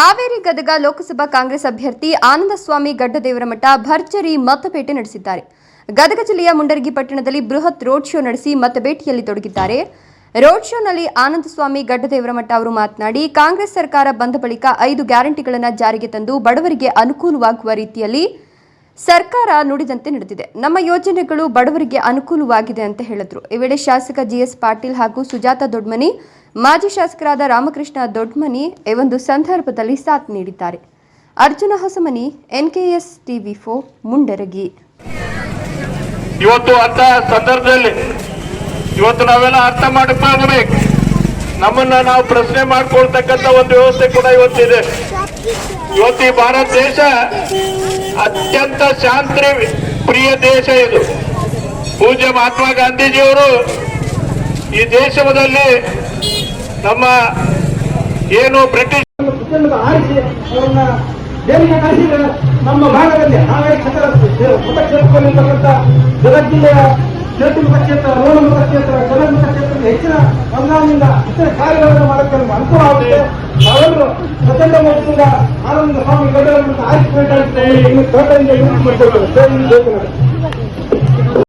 ಹಾವೇರಿ ಗದಗ ಲೋಕಸಭಾ ಕಾಂಗ್ರೆಸ್ ಅಭ್ಯರ್ಥಿ ಆನಂದಸ್ವಾಮಿ ಗಡ್ಡದೇವರಮಠ ಭರ್ಜರಿ ಮತಪೇಟೆ ನಡೆಸಿದ್ದಾರೆ. ಗದಗ ಜಿಲ್ಲೆಯ ಮುಂಡರಗಿ ಪಟ್ಟಣದಲ್ಲಿ ಬೃಹತ್ ರೋಡ್ ಶೋ ನಡೆಸಿ ಮತಬೇಟೆಯಲ್ಲಿ ತೊಡಗಿದ್ದಾರೆ. ರೋಡ್ ಶೋನಲ್ಲಿ ಆನಂದಸ್ವಾಮಿ ಗಡ್ಡದೇವರಮಠ ಅವರು ಮಾತನಾಡಿ, ಕಾಂಗ್ರೆಸ್ ಸರ್ಕಾರ ಬಂದ ಬಳಿಕ ಐದು ಗ್ಯಾರಂಟಿಗಳನ್ನು ಜಾರಿಗೆ ತಂದು ಬಡವರಿಗೆ ಅನುಕೂಲವಾಗುವ ರೀತಿಯಲ್ಲಿ ಸರ್ಕಾರ ನುಡಿದಂತೆ ನಡೆದಿದೆ. ನಮ್ಮ ಯೋಜನೆಗಳು ಬಡವರಿಗೆ ಅನುಕೂಲವಾಗಿದೆ ಅಂತ ಹೇಳಿದ್ರು. ಈ ವೇಳೆ ಶಾಸಕ ಜಿಎಸ್ ಪಾಟೀಲ್ ಹಾಗೂ ಸುಜಾತ ದೊಡ್ಮನಿ ಮಾಜಿ ಶಾಸಕರಾದ ರಾಮಕೃಷ್ಣ ದೊಡ್ಮನಿ ಈ ಒಂದು ಸಂದರ್ಭದಲ್ಲಿ ಸಾಥ್ ನೀಡಿದ್ದಾರೆ. ಅರ್ಜುನ ಹೊಸಮನಿ, ಎನ್ಕೆಎಸ್ ಟಿವಿ ಫೋ ಮುಂಡರಗಿ. ಇವತ್ತು ಅಂತ ಸಂದರ್ಭದಲ್ಲಿ ಇವತ್ತು ನಾವೆಲ್ಲ ಅರ್ಥ ಮಾಡಿಕೊಳ್ಳಬೇಕು ನಮ್ಮನ್ನ ನಾವು ಪ್ರಶ್ನೆ ಮಾಡ್ಕೊಳ್ತಕ್ಕಂತ ಒಂದು ವ್ಯವಸ್ಥೆ ಕೂಡ ಇವತ್ತಿದೆ. ಇವತ್ತು ಈ ಭಾರತ ದೇಶ ಅತ್ಯಂತ ಶಾಂತಿ, ಪ್ರಿಯ ದೇಶ ಇದು. ಪೂಜ್ಯ ಮಹಾತ್ಮ ಗಾಂಧೀಜಿಯವರು ಈ ದೇಶದಲ್ಲಿ ನಮ್ಮ ಏನು ಬ್ರಿಟಿಷ್ ಆರಿಸಿ ಅವರನ್ನ ಜೈಲಿಗೆ ಕಳಿಸಿದ ನಮ್ಮ ಭಾಗದಲ್ಲಿ ಹಾವೇರಿ ಕ್ಷೇತ್ರ ಮತಕ್ಷೇತ್ರದಲ್ಲಿರ್ತಕ್ಕಂಥ ಗದಗ ಜಿಲ್ಲೆಯ ಸೇತು ಮತಕ್ಷೇತ್ರ ರೋಣ ಮತಕ್ಷೇತ್ರ ಗದಗ ಮತಕ್ಷೇತ್ರದಲ್ಲಿ ಹೆಚ್ಚಿನ ಅನುದಾನದಿಂದ ಹೆಚ್ಚಿನ ಕಾರ್ಯಗಳನ್ನು ಮಾಡೋಕ್ಕೆ ನಮ್ಗೆ ಅನುಕೂಲ ಆಗುತ್ತೆ. ಅವರು ಪ್ರಚಂಡ ಮಟ್ಟದಿಂದ ಆನಂದ ಸ್ವಾಮಿ ಗಡ್ಡವನ್ನು ಆರಿಸಬೇಕಾಗುತ್ತೆ ಇನ್ನು ತೋಟದಿಂದ ಯೂಸ್ ಮಾಡ್ಕೊಳ್ತಾರೆ